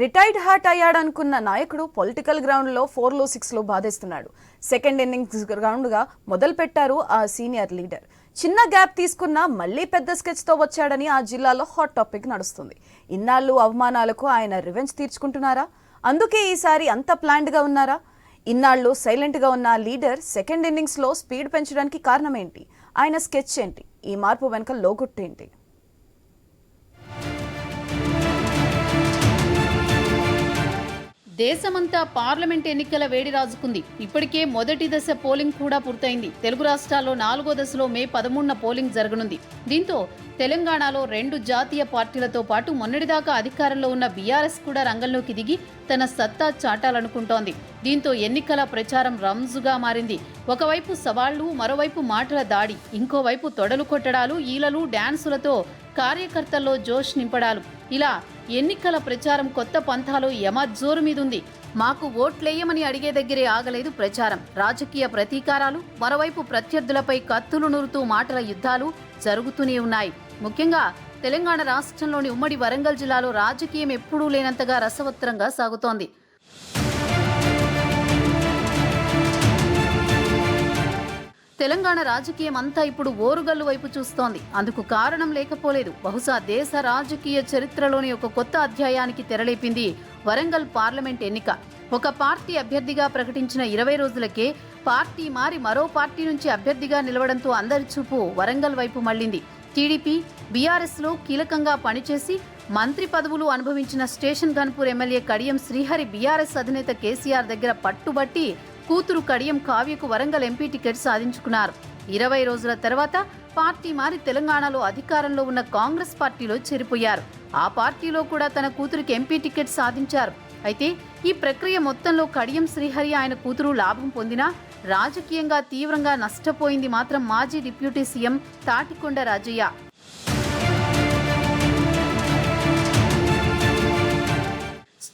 Retired heart అయ్యాడనుకున్న నాయకుడు political గ్రౌండ్లో ఫోర్లో సిక్స్లో బాధేస్తున్నాడు. సెకండ్ ఇన్నింగ్స్ గ్రౌండ్గా మొదలు పెట్టారు ఆ సీనియర్ లీడర్. చిన్న గ్యాప్ తీసుకున్న మళ్ళీ పెద్ద స్కెచ్తో వచ్చాడని ఆ జిల్లాలో హాట్ టాపిక్ నడుస్తుంది. ఇన్నాళ్ళు అవమానాలకు ఆయన రివెంజ్ తీర్చుకుంటున్నారా? అందుకే ఈసారి అంత ప్లాన్డ్గా ఉన్నారా? ఇన్నాళ్ళు సైలెంట్గా ఉన్న లీడర్ సెకండ్ ఇన్నింగ్స్లో స్పీడ్ పెంచడానికి కారణం ఏంటి ఆయన స్కెచ్ ఏంటి? ఈ మార్పు వెనుక లోగుట్టేంటి? దేశమంతా పార్లమెంట్ ఎన్నికల వేడి రాజుకుంది. ఇప్పటికే మొదటి దశ పోలింగ్ కూడా పూర్తయింది. తెలుగు రాష్ట్రాల్లో నాలుగో దశలో మే పదమూడున పోలింగ్ జరగనుంది. దీంతో తెలంగాణలో రెండు జాతీయ పార్టీలతో పాటు మొన్నటిదాకా అధికారంలో ఉన్న బీఆర్ఎస్ కూడా రంగంలోకి దిగి తన సత్తా చాటాలనుకుంటోంది. దీంతో ఎన్నికల ప్రచారం రంజుగా మారింది. ఒకవైపు సవాళ్ళు మరోవైపు మాటల దాడి. ఇంకోవైపు తొడలు కొట్టడాలు ఈలలు డ్యాన్సులతో కార్యకర్తల్లో జోష్ నింపడాలు. ఇలా ఎన్నికల ప్రచారం కొత్త పంథాలో యమజోరు మీదుంది. మాకు ఓట్లేయమని అడిగే దగ్గరే ఆగలేదు ప్రచారం. రాజకీయ ప్రతీకారాలు మరోవైపు ప్రత్యర్థులపై కత్తులు నురుతూ మాటల యుద్ధాలు జరుగుతూనే ఉన్నాయి. ముఖ్యంగా తెలంగాణ రాష్ట్రంలోని ఉమ్మడి వరంగల్ జిల్లాలో రాజకీయం ఎప్పుడూ లేనంతగా రసవత్తరంగా సాగుతోంది. తెలంగాణ రాజకీయం అంతా ఇప్పుడు ఓరుగల్లు వైపు చూస్తోంది. అందుకు కారణం లేకపోలేదు. బహుశా దేశ రాజకీయ చరిత్రలోని ఒక కొత్త అధ్యాయానికి తెరలేపింది వరంగల్ పార్లమెంట్ ఎన్నిక. ఒక పార్టీ అభ్యర్థిగా ప్రకటించిన ఇరవై రోజులకే పార్టీ మారి మరో పార్టీ నుంచి అభ్యర్థిగా నిలవడంతో అందరి చూపు వరంగల్ వైపు మళ్ళింది టీడీపీ బీఆర్ఎస్లో కీలకంగా పనిచేసి మంత్రి పదవులు అనుభవించిన station Ghanpur MLA Kadiyam Srihari BRS అధినేత కేసీఆర్ దగ్గర పట్టుబట్టి కూతురు కడియం కావ్యకు వరంగల్ ఎంపీ టికెట్ సాధించుకున్నారు. ఇరవై రోజుల తర్వాత పార్టీ మారి తెలంగాణలో అధికారంలో ఉన్న కాంగ్రెస్ పార్టీలో చేరిపోయారు. ఆ పార్టీలో కూడా తన కూతురికి ఎంపీ టికెట్ సాధించారు. అయితే ఈ ప్రక్రియ మొత్తంలో కడియం శ్రీహరి ఆయన కూతురు లాభం పొందినా రాజకీయంగా తీవ్రంగా నష్టపోయింది మాత్రం మాజీ deputy CM Thatikonda Rajaiah.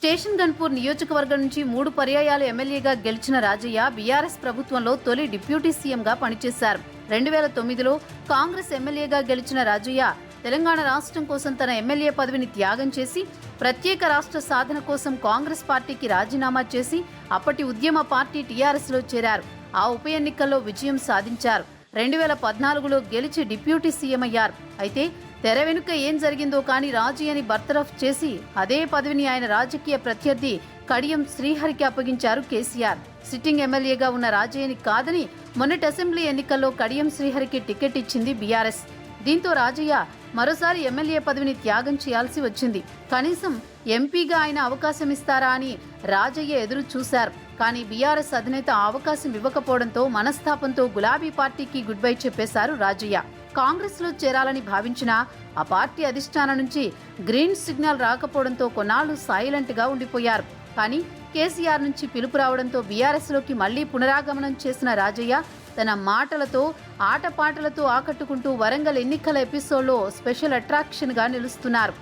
Station Ghanpur నియోజకవర్గం నుంచి మూడు పర్యాయాలు ఎమ్మెల్యేగా గెలిచిన రాజయ్య బీఆర్ఎస్ ప్రభుత్వంలో తొలి డిప్యూటీ సీఎంగా పనిచేశారు. రెండు వేల తొమ్మిదిలో కాంగ్రెస్ ఎమ్మెల్యేగా గెలిచిన రాజయ్య తెలంగాణ రాష్ట్రం కోసం తన ఎమ్మెల్యే పదవిని త్యాగం చేసి ప్రత్యేక రాష్ట్ర సాధన కోసం కాంగ్రెస్ పార్టీకి రాజీనామా చేసి అప్పటి ఉద్యమ పార్టీ టీఆర్ఎస్లో చేరారు. ఆ ఉప ఎన్నికల్లో విజయం సాధించారు. రెండు వేల పద్నాలుగులో గెలిచి డిప్యూటీ సీఎం అయ్యారు. అయితే తెర వెనుక ఏం జరిగిందో కానీ రాజయ్యని బర్తరఫ్ చేసి అదే పదవిని ఆయన రాజకీయ ప్రత్యర్థి కడియం శ్రీహరికి అప్పగించారు కేసీఆర్. సిట్టింగ్ ఎమ్మెల్యేగా ఉన్న రాజయ్యని కాదని మొన్నటి అసెంబ్లీ ఎన్నికల్లో కడియం శ్రీహరికి టికెట్ ఇచ్చింది బీఆర్ఎస్. దీంతో రాజయ్య మరోసారి ఎమ్మెల్యే పదవిని త్యాగం చేయాల్సి వచ్చింది. కనీసం ఎంపీగా ఆయన అవకాశం ఇస్తారా అని రాజయ్య ఎదురు చూశారు. కానీ బీఆర్ఎస్ అధినేత అవకాశం ఇవ్వకపోవడంతో మనస్తాపంతో గులాబీ పార్టీకి గుడ్ బై చెప్పేశారు రాజయ్య. కాంగ్రెస్లో చేరాలని భావించిన ఆ పార్టీ అధిష్టానం నుంచి గ్రీన్ సిగ్నల్ రాకపోవడంతో కొన్నాళ్ళు సైలెంట్గా ఉండిపోయారు. కానీ కేసీఆర్ నుంచి పిలుపు రావడంతో బీఆర్ఎస్లోకి మళ్ళీ పునరాగమనం చేసిన రాజయ్య తన మాటలతో ఆటపాటలతో ఆకట్టుకుంటూ వరంగల్ ఎన్నికల ఎపిసోడ్లో స్పెషల్ అట్రాక్షన్గా నిలుస్తున్నారు.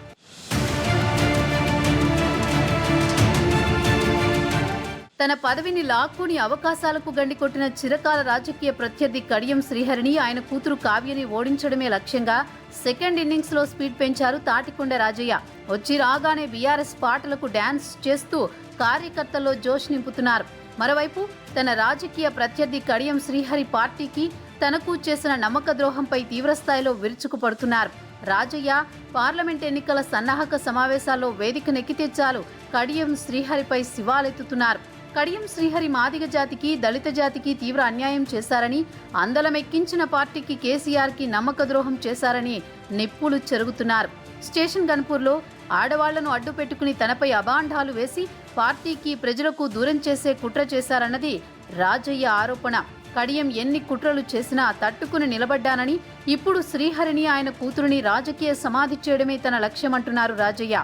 తన పదవిని లాక్కుని అవకాశాలకు గండికొట్టిన చిరకాల రాజకీయ ప్రత్యర్థి కడియం శ్రీహరిని ఆయన కూతురు కావ్యని ఓడించడమే లక్ష్యంగా సెకండ్ ఇన్నింగ్స్లో స్పీడ్ పెంచారు తాటికొండ రాజయ్య. వచ్చి రాగానే బీఆర్ఎస్ పాటలకు డాన్స్ చేస్తూ కార్యకర్తల్లో జోష్ నింపుతున్నారు. మరోవైపు తన రాజకీయ ప్రత్యర్థి కడియం శ్రీహరి పార్టీకి తనకు చేసిన నమ్మక ద్రోహంపై తీవ్రస్థాయిలో విరుచుకుపడుతున్నారు. రాజయ్య పార్లమెంట్ ఎన్నికల సన్నాహక సమావేశాల్లో వేదిక నెక్కితే చాలు కడియం శ్రీహరిపై శివాలెత్తుతున్నారు. కడియం శ్రీహరి మాదిగ జాతికి దళిత జాతికి తీవ్ర అన్యాయం చేశారని అందలమెక్కించిన పార్టీకి కేసీఆర్కి నమ్మక ద్రోహం చేశారని నిప్పులు చెరుగుతున్నారు. స్టేషన్ గన్పూర్లో ఆడవాళ్ళను అడ్డు పెట్టుకుని తనపై అబాండాలు వేసి పార్టీకి ప్రజలకు దూరం చేసే కుట్ర చేశారన్నది రాజయ్య ఆరోపణ. కడియం ఎన్ని కుట్రలు చేసినా తట్టుకుని నిలబడ్డానని ఇప్పుడు శ్రీహరిని ఆయన కూతురుని రాజకీయ సమాధి చేయడమే తన లక్ష్యమంటున్నారు రాజయ్య.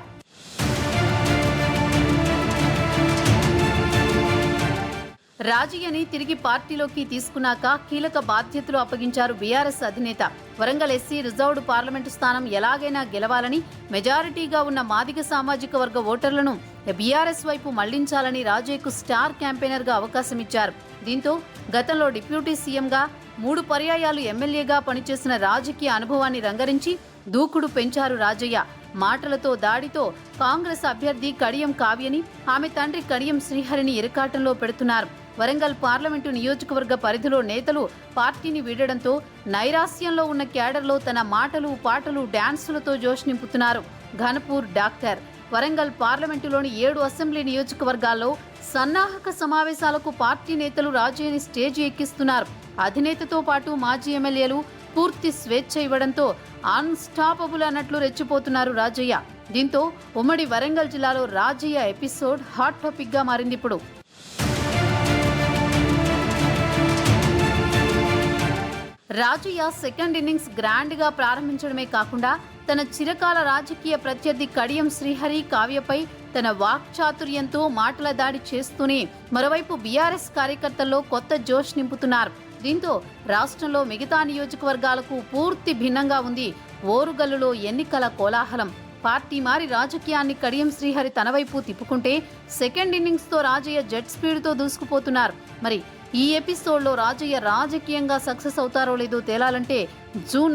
రాజయ్యని తిరిగి పార్టీలోకి తీసుకున్నాక కీలక బాధ్యతలు అప్పగించారు బీఆర్ఎస్ అధినేత. వరంగల్ ఎస్సీ రిజర్వ్డ్ పార్లమెంటు స్థానం ఎలాగైనా గెలవాలని మెజారిటీగా ఉన్న మాదిగ సామాజిక వర్గ ఓటర్లను బీఆర్ఎస్ వైపు మళ్ళించాలని రాజయ్యకు స్టార్ క్యాంపెయినర్గా అవకాశం ఇచ్చారు. దీంతో గతంలో డిప్యూటీ సీఎంగా మూడు పర్యాయాలు ఎమ్మెల్యేగా పనిచేసిన రాజకీయ అనుభవాన్ని రంగరించి దూకుడు పెంచారు రాజయ్య. మాటలతో దాడితో కాంగ్రెస్ అభ్యర్థి కడియం కావ్యని ఆమె తండ్రి కడియం శ్రీహరిని ఇరకాటంలో పెడుతున్నారు. వరంగల్ పార్లమెంటు నియోజకవర్గ పరిధిలో నేతలు పార్టీని వీడడంతో నైరాస్యంలో ఉన్న క్యాడర్లో తన మాటలు పాటలు డ్యాన్సులతో జోష్ నింపుతున్నారు ఘనపూర్ డాక్టర్. వరంగల్ పార్లమెంటులోని ఏడు అసెంబ్లీ నియోజకవర్గాల్లో సన్నాహక సమావేశాలకు పార్టీ నేతలు రాజయ్యని స్టేజ్ ఎక్కిస్తున్నారు. అధినేతతో పాటు మాజీ ఎమ్మెల్యేలు పూర్తి స్వేచ్ఛ ఇవ్వడంతో అన్స్టాపబుల్ అన్నట్లు రెచ్చిపోతున్నారు రాజయ్య. దీంతో ఉమ్మడి వరంగల్ జిల్లాలో రాజయ్య ఎపిసోడ్ హాట్ టాపిక్గా మారింది ఇప్పుడు. రాజయ్య సెకండ్ ఇన్నింగ్స్ గ్రాండ్గా ప్రారంభించడమే కాకుండా తన చిరకాల రాజకీయ ప్రత్యర్థి కడియం శ్రీహరి కావ్యపై తన వాక్చాతుర్యంతో మాటల దాడి చేస్తూనే మరోవైపు బీఆర్ఎస్ కార్యకర్తల్లో కొత్త జోష్ నింపుతున్నారు. దీంతో రాష్ట్రంలో మిగతా నియోజకవర్గాలకు పూర్తి భిన్నంగా ఉంది ఓరుగల్లులో ఎన్నికల కోలాహలం. పార్టీ మారి రాజకీయాన్ని కడియం శ్రీహరి తనవైపు తిప్పుకుంటే సెకండ్ ఇన్నింగ్స్తో రాజయ్య జెట్ స్పీడ్తో దూసుకుపోతున్నారు. మరి ఈ ఎపిసోడ్లో రాజయ్య రాజకీయంగా సక్సెస్ అవుతారో లేదో తేలాలంటే జూన్